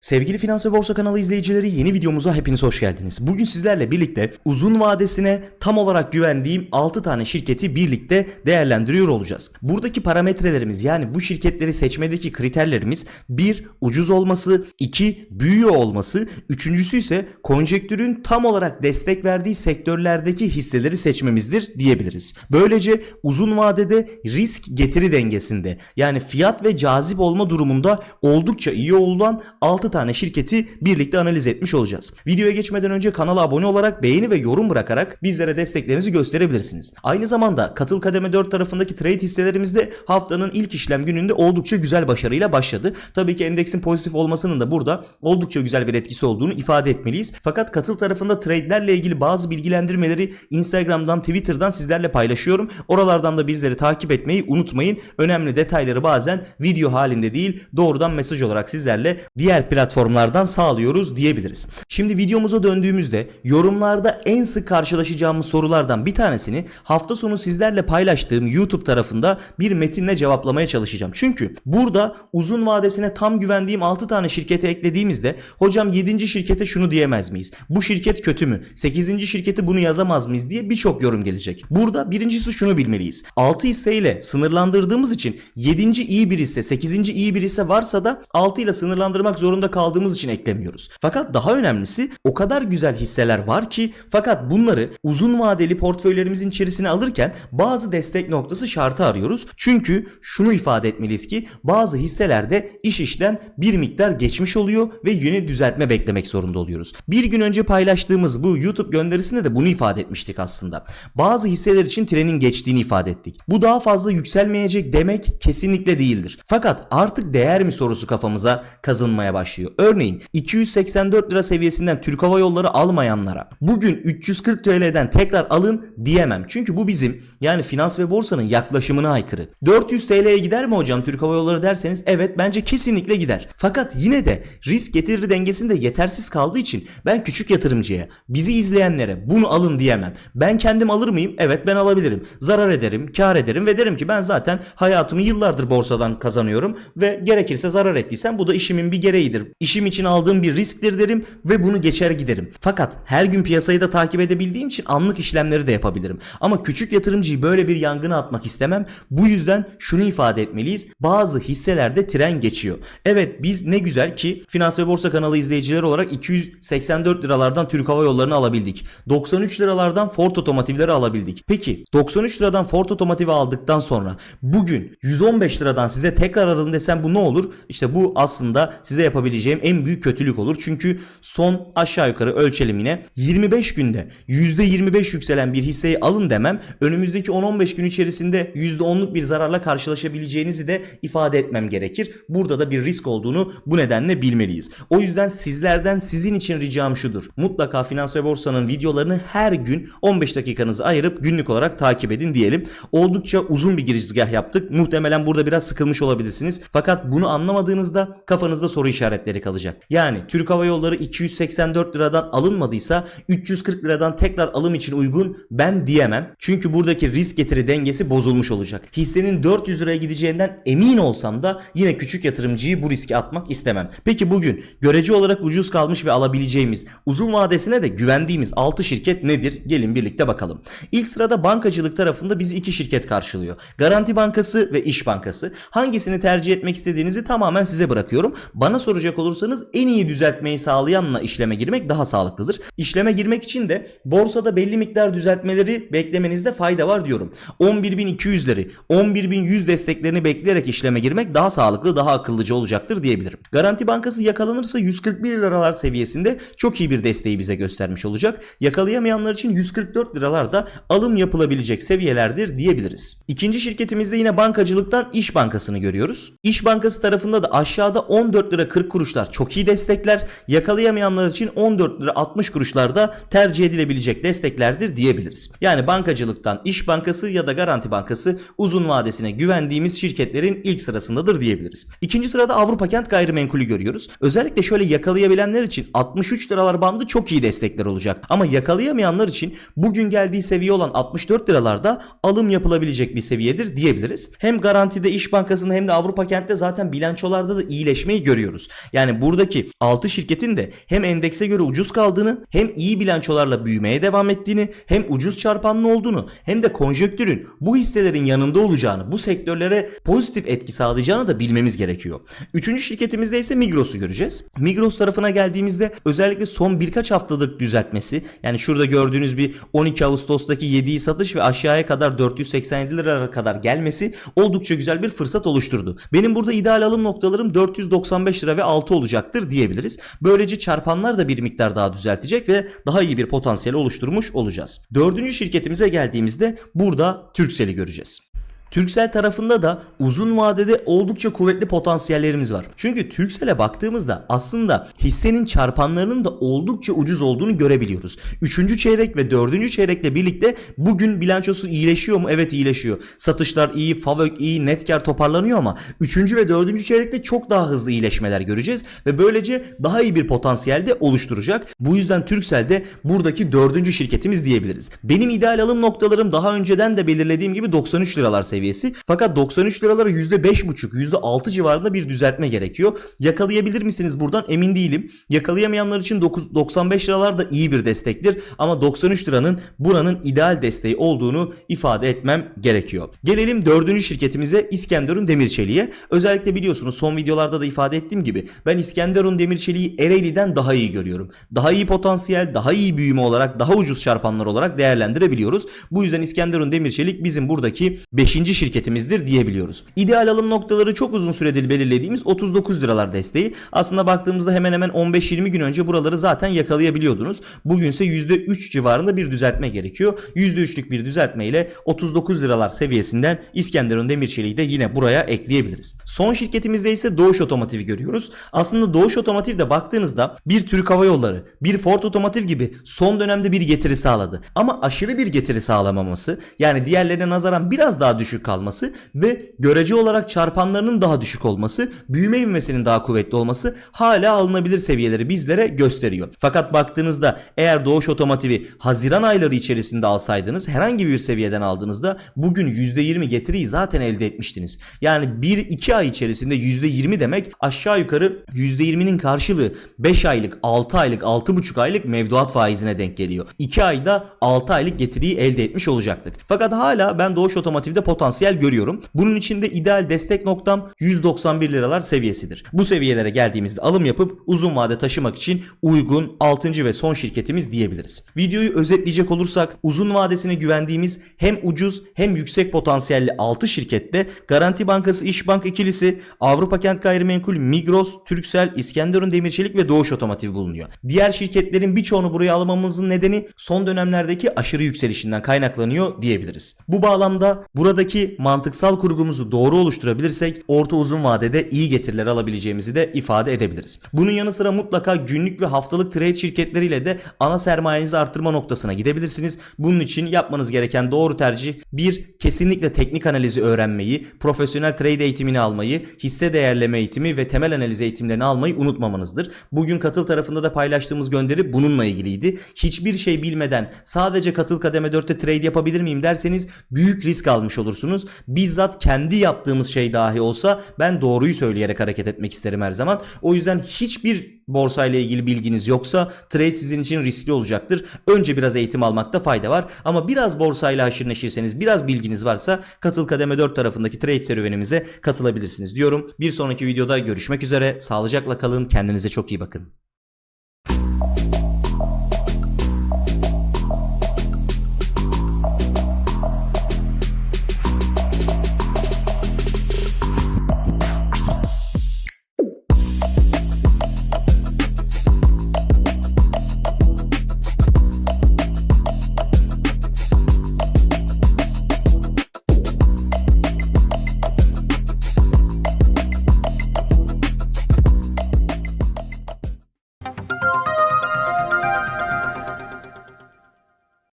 Sevgili Finans ve Borsa kanalı izleyicileri yeni videomuza hepiniz hoş geldiniz. Bugün sizlerle birlikte uzun vadesine tam olarak güvendiğim 6 tane şirketi birlikte değerlendiriyor olacağız. Buradaki parametrelerimiz yani bu şirketleri seçmedeki kriterlerimiz 1. ucuz olması, 2. büyüyor olması, üçüncüsü ise konjektürün tam olarak destek verdiği sektörlerdeki hisseleri seçmemizdir diyebiliriz. Böylece uzun vadede risk getiri dengesinde yani fiyat ve cazip olma durumunda oldukça iyi olan 6 tane şirketi birlikte analiz etmiş olacağız. Videoya geçmeden önce kanala abone olarak beğeni ve yorum bırakarak bizlere desteklerinizi gösterebilirsiniz. Aynı zamanda Katıl Kademe 4 tarafındaki trade hisselerimiz de haftanın ilk işlem gününde oldukça güzel başarıyla başladı. Tabii ki endeksin pozitif olmasının da burada oldukça güzel bir etkisi olduğunu ifade etmeliyiz. Fakat Katıl tarafında trade'lerle ilgili bazı bilgilendirmeleri Instagram'dan, Twitter'dan sizlerle paylaşıyorum. Oralardan da bizleri takip etmeyi unutmayın. Önemli detayları bazen video halinde değil doğrudan mesaj olarak sizlerle diğer platformlardan sağlıyoruz diyebiliriz. Şimdi videomuza döndüğümüzde yorumlarda en sık karşılaşacağımız sorulardan bir tanesini hafta sonu sizlerle paylaştığım YouTube tarafında bir metinle cevaplamaya çalışacağım. Çünkü burada uzun vadesine tam güvendiğim 6 tane şirkete eklediğimizde hocam 7. şirkete şunu diyemez miyiz? Bu şirket kötü mü? 8. şirketi bunu yazamaz mıyız diye birçok yorum gelecek. Burada birincisi şunu bilmeliyiz. 6 hisseyle sınırlandırdığımız için 7. iyi bir hisse, 8. iyi bir hisse varsa da 6 ile sınırlandırmak zorunda kaldığımız için eklemiyoruz. Fakat daha önemlisi o kadar güzel hisseler var ki fakat bunları uzun vadeli portföylerimizin içerisine alırken bazı destek noktası şartı arıyoruz. Çünkü şunu ifade etmeliyiz ki bazı hisselerde iş işten bir miktar geçmiş oluyor ve yeni düzeltme beklemek zorunda oluyoruz. Bir gün önce paylaştığımız bu YouTube gönderisinde de bunu ifade etmiştik aslında. Bazı hisseler için trenin geçtiğini ifade ettik. Bu daha fazla yükselmeyecek demek kesinlikle değildir. Fakat artık değer mi sorusu kafamıza kazınmaya başlıyor. Örneğin 284 lira seviyesinden Türk Hava Yolları almayanlara bugün 340 TL'den tekrar alın diyemem. Çünkü bu bizim yani finans ve borsanın yaklaşımına aykırı. 400 TL'ye gider mi hocam Türk Hava Yolları derseniz evet bence kesinlikle gider. Fakat yine de risk getiri dengesinde yetersiz kaldığı için ben küçük yatırımcıya, bizi izleyenlere bunu alın diyemem. Ben kendim alır mıyım? Evet ben alabilirim. Zarar ederim, kar ederim ve derim ki ben zaten hayatımı yıllardır borsadan kazanıyorum ve gerekirse zarar ettiysem bu da işimin bir gereğidir. İşim için aldığım bir risktir derim ve bunu geçer giderim. Fakat her gün piyasayı da takip edebildiğim için anlık işlemleri de yapabilirim. Ama küçük yatırımcıyı böyle bir yangına atmak istemem. Bu yüzden şunu ifade etmeliyiz. Bazı hisselerde tren geçiyor. Evet biz ne güzel ki Finans ve Borsa kanalı izleyicileri olarak 284 liralardan Türk Hava Yolları'nı alabildik. 93 liralardan Ford Otomotivleri alabildik. Peki 93 liradan Ford Otomotiv'i aldıktan sonra bugün 115 liradan size tekrar alın desem bu ne olur? İşte bu aslında size yapabileceğim en büyük kötülük olur. Çünkü son aşağı yukarı ölçelim yine 25 günde %25 yükselen bir hisseyi alın demem önümüzdeki 10-15 gün içerisinde %10'luk bir zararla karşılaşabileceğinizi de ifade etmem gerekir. Burada da bir risk olduğunu bu nedenle bilmeliyiz. O yüzden sizlerden sizin için ricam şudur. Mutlaka Finans ve Borsa'nın videolarını her gün 15 dakikanızı ayırıp günlük olarak takip edin diyelim. Oldukça uzun bir girizgah yaptık. Muhtemelen burada biraz sıkılmış olabilirsiniz. Fakat bunu anlamadığınızda kafanızda soru işaretleri kalacak. Yani Türk Hava Yolları 284 liradan alınmadıysa 340 liradan tekrar alım için uygun ben diyemem. Çünkü buradaki risk getiri dengesi bozulmuş olacak. Hissenin 400 liraya gideceğinden emin olsam da yine küçük yatırımcıyı bu riske atmak istemem. Peki bugün görece olarak ucuz kalmış ve alabileceğimiz uzun vadesine de güvendiğimiz 6 şirket nedir? Gelin birlikte bakalım. İlk sırada bankacılık tarafında bizi iki şirket karşılıyor. Garanti Bankası ve İş Bankası. Hangisini tercih etmek istediğinizi tamamen size bırakıyorum. Bana soracak olursanız en iyi düzeltmeyi sağlayanla işleme girmek daha sağlıklıdır. İşleme girmek için de borsada belli miktar düzeltmeleri beklemenizde fayda var diyorum. 11.200'leri, 11.100 desteklerini bekleyerek işleme girmek daha sağlıklı, daha akıllıca olacaktır diyebilirim. Garanti Bankası yakalanırsa 141 liralar seviyesinde çok iyi bir desteği bize göstermiş olacak. Yakalayamayanlar için 144 liralarda alım yapılabilecek seviyelerdir diyebiliriz. İkinci şirketimizde yine bankacılıktan İş Bankası'nı görüyoruz. İş Bankası tarafında da aşağıda 14 lira 40 kuruşlar çok iyi destekler. Yakalayamayanlar için 14 lira 60 kuruşlarda tercih edilebilecek desteklerdir diyebiliriz. Yani bankacılıktan İş Bankası ya da Garanti Bankası uzun vadesine güvendiğimiz şirketlerin ilk sırasındadır diyebiliriz. İkinci sırada Avrupa Kent Gayrimenkulü görüyoruz. Özellikle şöyle yakalayabilenler için 63 liralar bandı çok iyi destekler olacak. Ama yakalayamayanlar için bugün geldiği seviye olan 64 liralarda alım yapılabilecek bir seviyedir diyebiliriz. Hem garantide İş Bankası'nda hem de Avrupa Kent'te zaten bilançolarda da iyileşmeyi görüyoruz. Yani buradaki 6 şirketin de hem endekse göre ucuz kaldığını hem iyi bilançolarla büyümeye devam ettiğini hem ucuz çarpanlı olduğunu hem de konjöktürün bu hisselerin yanında olacağını bu sektörlere pozitif etki sağlayacağını da bilmemiz gerekiyor. Üçüncü şirketimizde ise Migros'u göreceğiz. Migros tarafına geldiğimizde özellikle son birkaç haftalık düzeltmesi yani şurada gördüğünüz bir 12 Ağustos'taki yediği satış ve aşağıya kadar 487 lira kadar gelmesi oldukça güzel bir fırsat oluşturdu. Benim burada ideal alım noktalarım 495 lira ve 6 olacaktır diyebiliriz. Böylece çarpanlar da bir miktar daha düzeltecek ve daha iyi bir potansiyel oluşturmuş olacağız. Dördüncü şirketimize geldiğimizde burada Turkcell'i göreceğiz. Turkcell tarafında da uzun vadede oldukça kuvvetli potansiyellerimiz var. Çünkü Turkcell'e baktığımızda aslında hissenin çarpanlarının da oldukça ucuz olduğunu görebiliyoruz. Üçüncü çeyrek ve dördüncü çeyrekle birlikte bugün bilançosu iyileşiyor mu? Evet iyileşiyor. Satışlar iyi, FAVÖK iyi, net kar toparlanıyor ama üçüncü ve dördüncü çeyrekte çok daha hızlı iyileşmeler göreceğiz ve böylece daha iyi bir potansiyel de oluşturacak. Bu yüzden Turkcell de buradaki dördüncü şirketimiz diyebiliriz. Benim ideal alım noktalarım daha önceden de belirlediğim gibi 93 liralar seviyesi. Fakat 93 liralara %5,5, %6 civarında bir düzeltme gerekiyor. Yakalayabilir misiniz buradan emin değilim. Yakalayamayanlar için 9, 95 liralar da iyi bir destektir. Ama 93 liranın buranın ideal desteği olduğunu ifade etmem gerekiyor. Gelelim dördüncü şirketimize İskenderun Demirçeli'ye. Özellikle biliyorsunuz son videolarda da ifade ettiğim gibi ben İskenderun Demirçeli'yi Ereğli'den daha iyi görüyorum. Daha iyi potansiyel, daha iyi büyüme olarak, daha ucuz çarpanlar olarak değerlendirebiliyoruz. Bu yüzden İskenderun Demirçelik bizim buradaki 5 şirketimizdir diyebiliyoruz. İdeal alım noktaları çok uzun süredir belirlediğimiz 39 liralar desteği. Aslında baktığımızda hemen hemen 15-20 gün önce buraları zaten yakalayabiliyordunuz. Bugünse %3 civarında bir düzeltme gerekiyor. %3'lük bir düzeltme ile 39 liralar seviyesinden İskenderun Demirçelik'i de yine buraya ekleyebiliriz. Son şirketimizde ise Doğuş Otomotiv'i görüyoruz. Aslında Doğuş Otomotiv'de baktığınızda bir Türk Hava Yolları, bir Ford Otomotiv gibi son dönemde bir getiri sağladı. Ama aşırı bir getiri sağlamaması yani diğerlerine nazaran biraz daha düşük kalması ve görece olarak çarpanlarının daha düşük olması, büyüme ivmesinin daha kuvvetli olması hala alınabilir seviyeleri bizlere gösteriyor. Fakat baktığınızda eğer Doğuş Otomotiv'i Haziran ayları içerisinde alsaydınız herhangi bir seviyeden aldığınızda bugün %20 getiriyi zaten elde etmiştiniz. Yani 1-2 ay içerisinde %20 demek aşağı yukarı %20'nin karşılığı 5 aylık, 6 aylık, 6,5 aylık mevduat faizine denk geliyor. 2 ayda 6 aylık getiriyi elde etmiş olacaktık. Fakat hala ben Doğuş Otomotiv'de potansiyel görüyorum. Bunun için de ideal destek noktam 191 liralar seviyesidir. Bu seviyelere geldiğimizde alım yapıp uzun vade taşımak için uygun 6. ve son şirketimiz diyebiliriz. Videoyu özetleyecek olursak uzun vadesine güvendiğimiz hem ucuz hem yüksek potansiyelli 6 şirkette Garanti Bankası İşbank ikilisi, Avrupa Kent Gayrimenkul, Migros, Turkcell, İskenderun Demirçelik ve Doğuş Otomotiv bulunuyor. Diğer şirketlerin birçoğunu buraya almamızın nedeni son dönemlerdeki aşırı yükselişinden kaynaklanıyor diyebiliriz. Bu bağlamda buradaki mantıksal kurgumuzu doğru oluşturabilirsek orta uzun vadede iyi getiriler alabileceğimizi de ifade edebiliriz. Bunun yanı sıra mutlaka günlük ve haftalık trade şirketleriyle de ana sermayenizi arttırma noktasına gidebilirsiniz. Bunun için yapmanız gereken doğru tercih bir kesinlikle teknik analizi öğrenmeyi, profesyonel trade eğitimini almayı, hisse değerleme eğitimi ve temel analiz eğitimlerini almayı unutmamanızdır. Bugün katıl tarafında da paylaştığımız gönderi bununla ilgiliydi. Hiçbir şey bilmeden sadece katıl kademe 4'te trade yapabilir miyim derseniz büyük risk almış olursunuz. Bizzat kendi yaptığımız şey dahi olsa ben doğruyu söyleyerek hareket etmek isterim her zaman. O yüzden hiçbir borsayla ilgili bilginiz yoksa trade sizin için riskli olacaktır. Önce biraz eğitim almakta fayda var ama biraz borsayla haşır neşirseniz biraz bilginiz varsa katıl kademe 4 tarafındaki trade serüvenimize katılabilirsiniz diyorum. Bir sonraki videoda görüşmek üzere. Sağlıcakla kalın. Kendinize çok iyi bakın.